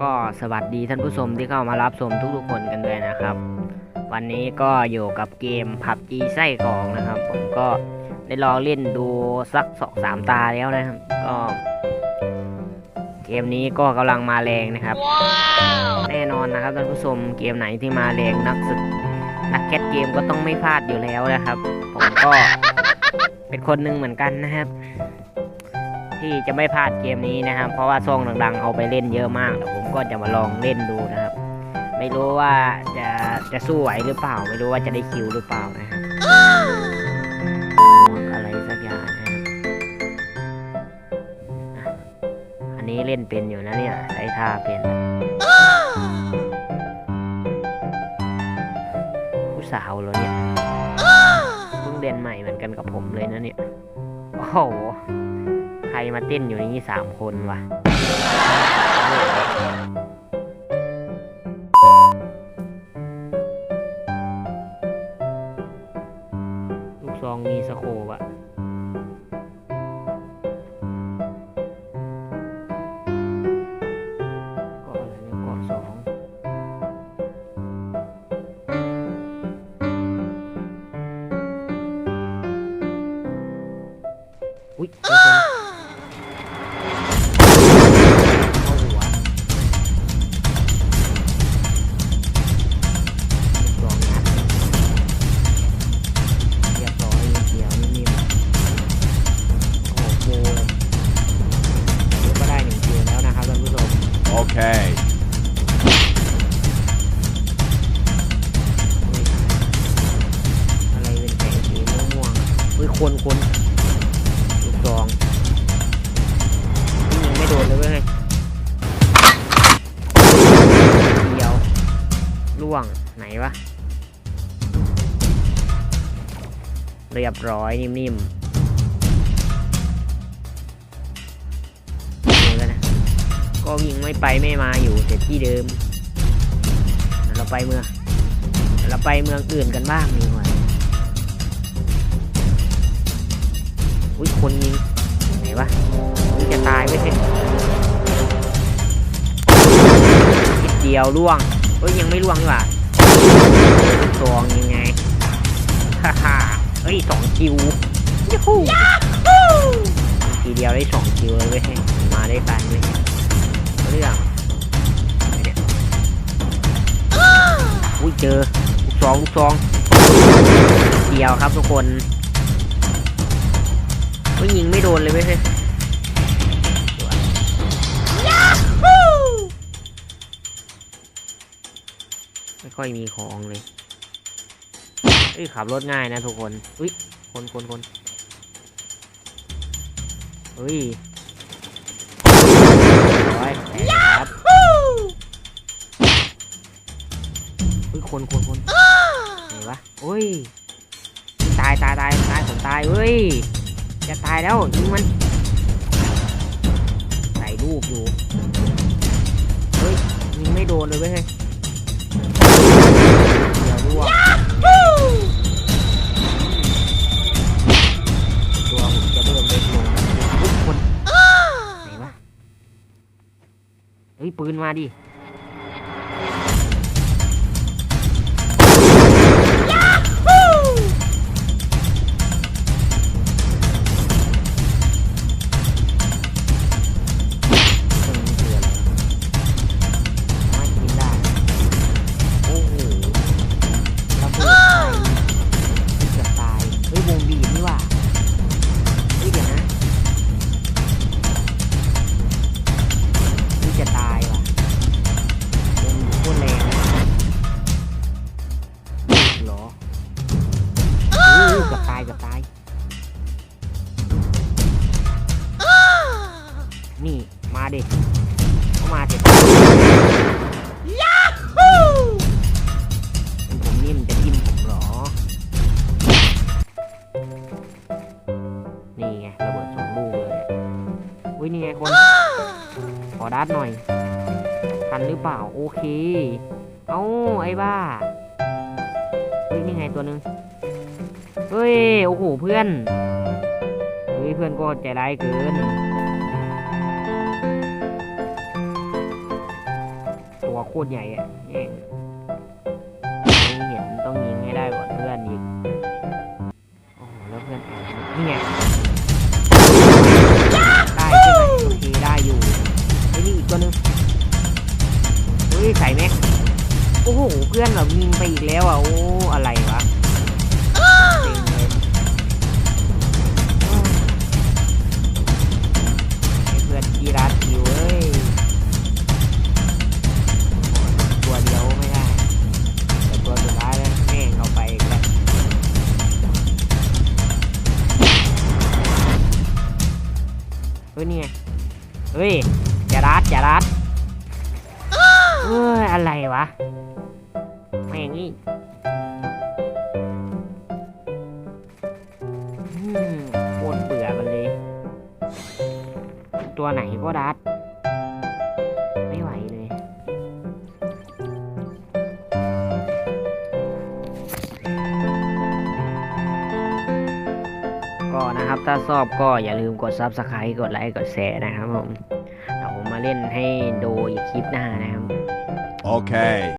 ก็สวัสดีท่านผู้ชมที่เข้ามารับชมทุกๆคนกันด้วยนะครับ วันนี้ก็อยู่กับเกมผับจีไส้กรองนะครับ ผมก็ได้ลองเล่นดูสักสองสามตาแล้วนะครับ ก็ เกมนี้ก็กำลังมาแรงนะครับ แน่นอนนะครับท่านผู้ชมเกมไหนที่มาแรงนักศึกนักแคทเกมก็ต้องไม่พลาดอยู่แล้วนะครับ ผมก็เป็นคนหนึ่งเหมือนกันนะครับที่จะไม่พลาดเกมนี้นะครับ เพราะว่าซ่องดังๆ เอาไปเล่นเยอะมากเดี๋ยวผม ก็จะมาลองเล่นดูนะครับ ไม่รู้ว่าจะจะสู้ไหวหรือเปล่า ไม่รู้ว่าจะได้คิวหรือเปล่านะครับหมวกอะไรสักอย่างนะครับอันนี้เล่นเป็นอยู่นะเนี่ยไอ้ท่าเป็นผู้สาวเหรอเนี่ยเพิ่งเรียนใหม่เหมือนกันกับผมเลยนะเนี่ย โอ้โห ใครมาเต้นอยู่ในนี้สามคนวะ อุ้ยเจอคนเข้าหัวลองงัดเรียบร้อยเขียวนิ่มๆโอ้โหเดี๋ยวก็ได้หนึ่งคิวแล้วนะครับท่านผู้ชม Okay. อะไรเป็นแสงสีม่วงๆอุ้ยคนคน่วงไหนวะ เรียบร้อยนิ่มๆดูแล้วนะก็วิ่งไม่ไปไม่มาอยู่แต่ที่เดิม เราไปเมืองเราไปเมืองอื่นกันบ้างดีกว่าอุ้ยคนยิงไหนวะอุ้ยจะตายไม่ใช่เดียวล่วง เอ้ยยังไม่ล่วงว่าซองยังไงฮ่าฮ่าเฮ้ยสองคิวยูฮูทีเดียวได้สองคิวเลยเว้ยมาได้กันเว้ยเรื่องเนี่ยอุ้ยเจอลูกซองลูกซองเดียวครับทุกคนก็ยิงไม่โดนเลยเว้ย ค่อยมีของเลย เอ้ยขับรถง่ายนะทุกคน อุ้ยคนคนคนเฮ้ยร้อยแปดครับเฮ้ยคนคนคนไหนวะโอ้ย ตายตายตายตายผมตายเฮ้ย จะตายแล้วยิงมัน ใส่ลูกอยู่ เฮ้ยยิงไม่โดนเลยเว้ย เฮ้ยปืนมาดิ เหรอโอ้โหเกือบตายเกือบตาย นี่มาดิเข้ามาดิยาฮูผมนี่มันจะทิ่มผมเหรอ นี่ไงระเบิดสองลูกเลยอุ้ยนี่ไงคน ขอดัดหน่อยทันหรือเปล่า โอเค เอ้าไอ้บ้าเฮ้ ยนี่ไงตัวนึง เฮ้ย โอ้โห เพื่อน เฮ้ย เพื่อนก็ใจร้ายเกินโคตรใหญ่อะแม่เห็นต้องยิงให้ได้ก่อนเพื่อนอีก โอ้โห แล้วเพื่อนแอบนี่ไง ได้ใช่ไหมโอเคได้อยู่ไอ้นี่อีกตัวนึง เฮ้ย ใส่แม็ก โอ้โหเพื่อนแบบยิงไปอีกแล้วอะโอ้อะไรวะเซ็งเลยโอ้เพื่อนกีรัดคิวเอ้ยตัวเดียวไม่ได้แต่ตัวสุดท้ายแล้วแม่งเอาไปแล้วเฮ้ยนี่ไงเฮ้ยอย่ารัดอย่ารัด เอ้ยอะไรวะแม่งนี่โคตรเบื่อมันเลย ตัวไหนก็รัด ไม่ไหวเลย ก็นะครับ ถ้าชอบก็อย่าลืมกด Subscribe กดไลค์ กดแชร์นะครับผม เดี๋ยวผมมาเล่นให้ดูอีกคลิปหน้านะครับ Okay. Mm.